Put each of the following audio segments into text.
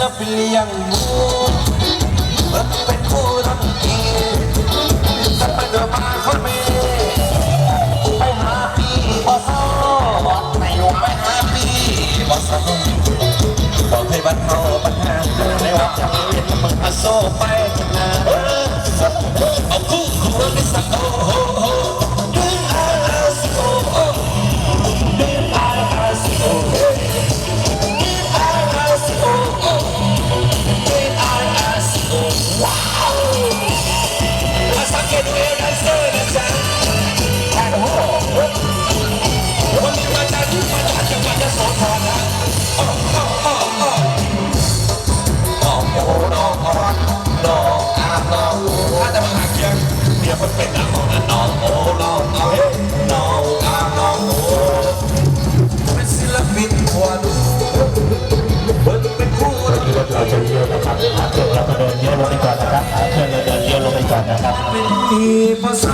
แล้วเปลี่ยนมูมันเป็นผู้รังเกียจแต่ไปเดินมาเขาไม่ไปหาพี่บอสบอกไม่ลงไปหาพี่บอสบอกให้บัดเทาปัญหาในว่าจะเรีนมึงอาโซไปนะเอาคู่คนที่สักโอ Yeah, but wait, I'm 一把手，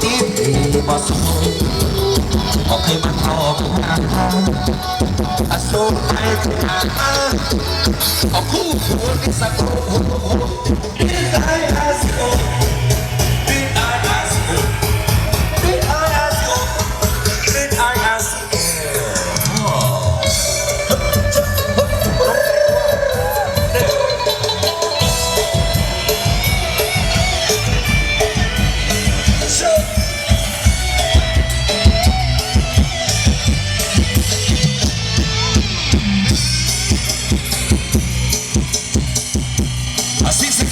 一把手，我可以把头拿开，把手开开，我苦苦的在哭，一代代。Así se